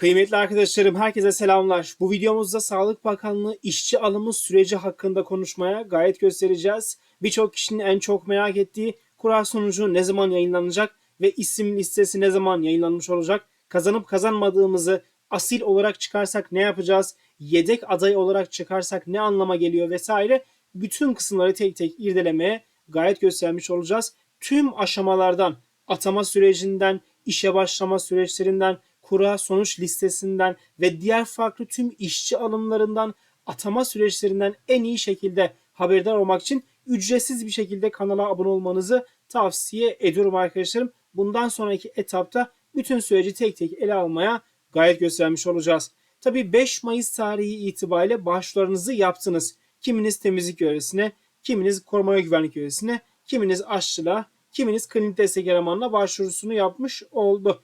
Kıymetli arkadaşlarım herkese selamlar. Bu videomuzda Sağlık Bakanlığı işçi alımı süreci hakkında konuşmaya gayet göstereceğiz. Birçok kişinin en çok merak ettiği kura sonucu ne zaman yayınlanacak ve isim listesi ne zaman yayınlanmış olacak? Kazanıp kazanmadığımızı asil olarak çıkarsak ne yapacağız? Yedek aday olarak çıkarsak ne anlama geliyor vesaire. Bütün kısımları tek tek irdelemeye gayet göstermiş olacağız. Tüm aşamalardan, atama sürecinden, işe başlama süreçlerinden, kura sonuç listesinden ve diğer farklı tüm işçi alımlarından, atama süreçlerinden en iyi şekilde haberdar olmak için ücretsiz bir şekilde kanala abone olmanızı tavsiye ediyorum arkadaşlarım. Bundan sonraki etapta bütün süreci tek tek ele almaya gayet göstermiş olacağız. Tabii 5 Mayıs tarihi itibariyle başvurularınızı yaptınız. Kiminiz temizlik görevlisine, kiminiz koruma ve güvenlik görevlisine, kiminiz aşçılığa, kiminiz klinik destek elemanına başvurusunu yapmış oldu.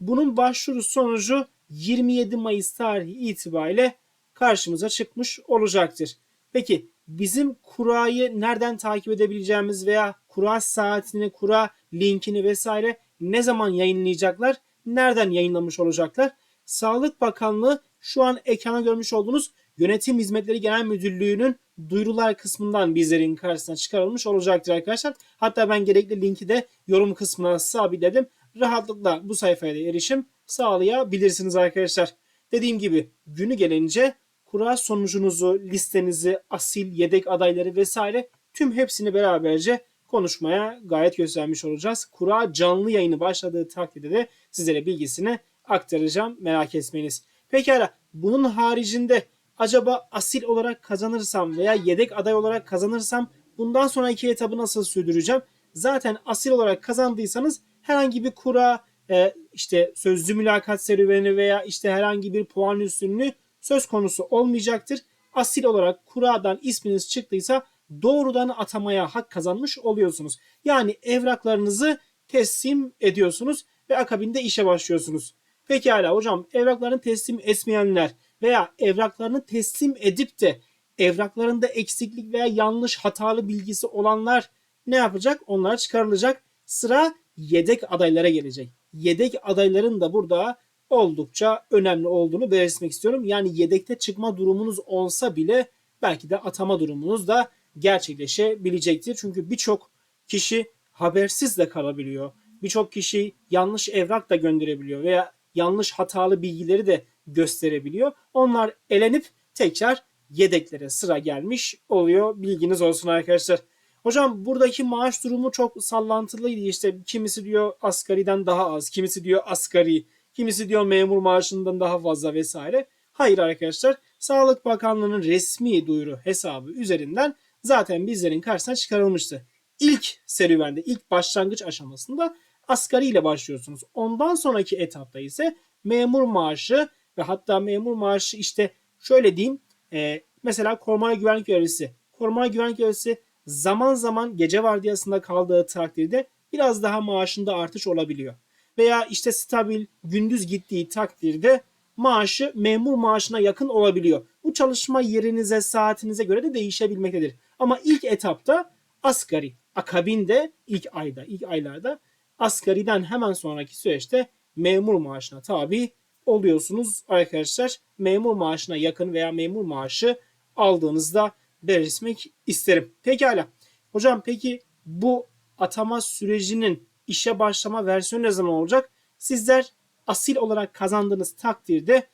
Bunun başvuru sonucu 27 Mayıs tarihi itibariyle karşımıza çıkmış olacaktır. Peki bizim kurayı nereden takip edebileceğimiz veya kura saatini, kura linkini vesaire ne zaman yayınlayacaklar? Nereden yayınlamış olacaklar? Sağlık Bakanlığı şu an ekrana görmüş olduğunuz Yönetim Hizmetleri Genel Müdürlüğü'nün duyurular kısmından bizlerin karşısına çıkarılmış olacaktır arkadaşlar. Hatta ben gerekli linki de yorum kısmına sabitledim. Rahatlıkla bu sayfaya da erişim sağlayabilirsiniz arkadaşlar. Dediğim gibi günü gelince kura sonucunuzu, listenizi, asil, yedek adayları vesaire tüm hepsini beraberce konuşmaya gayet göstermiş olacağız. Kura canlı yayını başladığı takdirde de sizlere bilgisini aktaracağım. Merak etmeyiniz. Pekala bunun haricinde acaba asil olarak kazanırsam veya yedek aday olarak kazanırsam bundan sonraki etabı nasıl sürdüreceğim? Zaten asil olarak kazandıysanız herhangi bir kura, e, işte sözlü mülakat serüveni veya işte herhangi bir puan üstünlüğü söz konusu olmayacaktır. Asil olarak kuradan isminiz çıktıysa doğrudan atamaya hak kazanmış oluyorsunuz. Yani evraklarınızı teslim ediyorsunuz ve akabinde işe başlıyorsunuz. Pekala hocam evraklarını teslim etmeyenler veya evraklarını teslim edip de evraklarında eksiklik veya yanlış hatalı bilgisi olanlar ne yapacak? Onlar çıkarılacak. Sıra yedek adaylara gelecek. Yedek adayların da burada oldukça önemli olduğunu belirtmek istiyorum. Yani yedekte çıkma durumunuz olsa bile belki de atama durumunuz da gerçekleşebilecektir. Çünkü birçok kişi habersiz de kalabiliyor. Birçok kişi yanlış evrak da gönderebiliyor veya yanlış hatalı bilgileri de gösterebiliyor. Onlar elenip tekrar yedeklere sıra gelmiş oluyor. Bilginiz olsun arkadaşlar. Hocam buradaki maaş durumu çok sallantılıydı. İşte kimisi diyor asgariden daha az, kimisi diyor asgari, kimisi diyor memur maaşından daha fazla vesaire. Hayır arkadaşlar. Sağlık Bakanlığı'nın resmi duyuru hesabı üzerinden zaten bizlerin karşısına çıkarılmıştı. İlk serüvende, ilk başlangıç aşamasında asgari ile başlıyorsunuz. Ondan sonraki etapta ise memur maaşı ve hatta memur maaşı işte şöyle diyeyim e, mesela koruma güvenlik görevlisi. Koruma güvenlik görevlisi zaman zaman gece vardiyasında kaldığı takdirde biraz daha maaşında artış olabiliyor. Veya işte stabil gündüz gittiği takdirde maaşı memur maaşına yakın olabiliyor. Bu çalışma yerinize, saatinize göre de değişebilmektedir. Ama ilk etapta asgari, akabinde ilk ayda, ilk aylarda asgariden hemen sonraki süreçte memur maaşına tabi oluyorsunuz arkadaşlar. Memur maaşına yakın veya memur maaşı aldığınızda belirtmek isterim. Pekala. Hocam peki bu atama sürecinin işe başlama versiyonu ne zaman olacak? Sizler asil olarak kazandığınız takdirde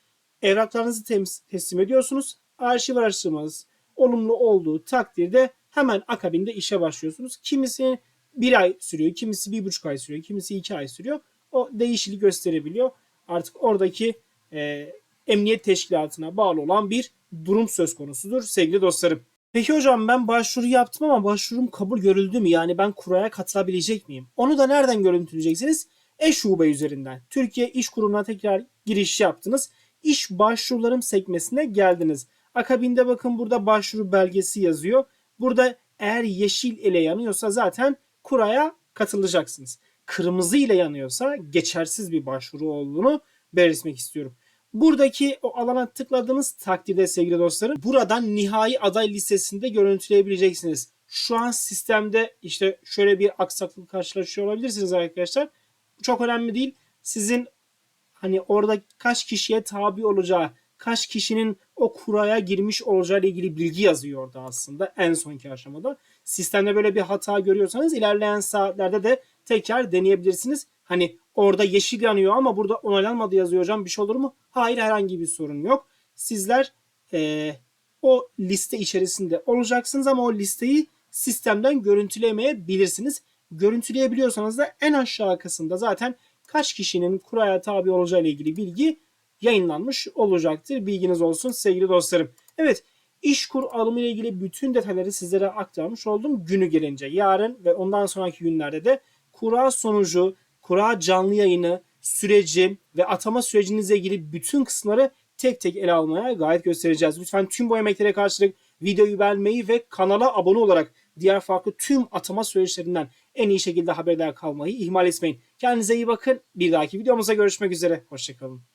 evraklarınızı teslim ediyorsunuz. Arşiv araştırmanız olumlu olduğu takdirde hemen akabinde işe başlıyorsunuz. Kimisi bir ay sürüyor, kimisi bir buçuk ay sürüyor, kimisi iki ay sürüyor. O değişiklik gösterebiliyor. Artık oradaki e, emniyet teşkilatına bağlı olan bir durum söz konusudur sevgili dostlarım. Peki hocam ben başvuru yaptım ama başvurum kabul görüldü mü? Yani ben kuraya katılabilecek miyim? Onu da nereden görüntüleyeceksiniz? E-Şube üzerinden. Türkiye İş Kurumu'na tekrar giriş yaptınız. İş başvurularım sekmesine geldiniz. Akabinde bakın burada başvuru belgesi yazıyor. Burada eğer yeşil ile yanıyorsa zaten kuraya katılacaksınız. Kırmızı ile yanıyorsa geçersiz bir başvuru olduğunu belirtmek istiyorum. Buradaki o alana tıkladığınız takdirde sevgili dostlarım buradan nihai aday listesinde görüntüleyebileceksiniz. Şu an sistemde işte şöyle bir aksaklık karşılaşıyor olabilirsiniz arkadaşlar. Çok önemli değil. Sizin hani orada kaç kişiye tabi olacağı, kaç kişinin o kuraya girmiş olacağı ile ilgili bilgi yazıyor orada aslında en sonki aşamada. Sistemde böyle bir hata görüyorsanız ilerleyen saatlerde de tekrar deneyebilirsiniz. Hani orada yeşil yanıyor ama burada onaylanmadı yazıyor hocam bir şey olur mu? Hayır herhangi bir sorun yok. Sizler eee, o liste içerisinde olacaksınız ama o listeyi sistemden görüntülemeyebilirsiniz. Görüntüleyebiliyorsanız da en aşağı kısımda zaten kaç kişinin kuraya tabi olacağı ile ilgili bilgi yayınlanmış olacaktır. Bilginiz olsun sevgili dostlarım. Evet İşkur alımı ile ilgili bütün detayları sizlere aktarmış oldum günü gelince. Yarın ve ondan sonraki günlerde de kura sonucu, kura canlı yayını, süreci ve atama sürecinizle ilgili bütün kısımları tek tek ele almaya gayet göstereceğiz. Lütfen tüm bu emeklere karşılık videoyu beğenmeyi ve kanala abone olarak diğer farklı tüm atama süreçlerinden en iyi şekilde haberdar kalmayı ihmal etmeyin. Kendinize iyi bakın. Bir dahaki videomuzda görüşmek üzere. Hoşçakalın.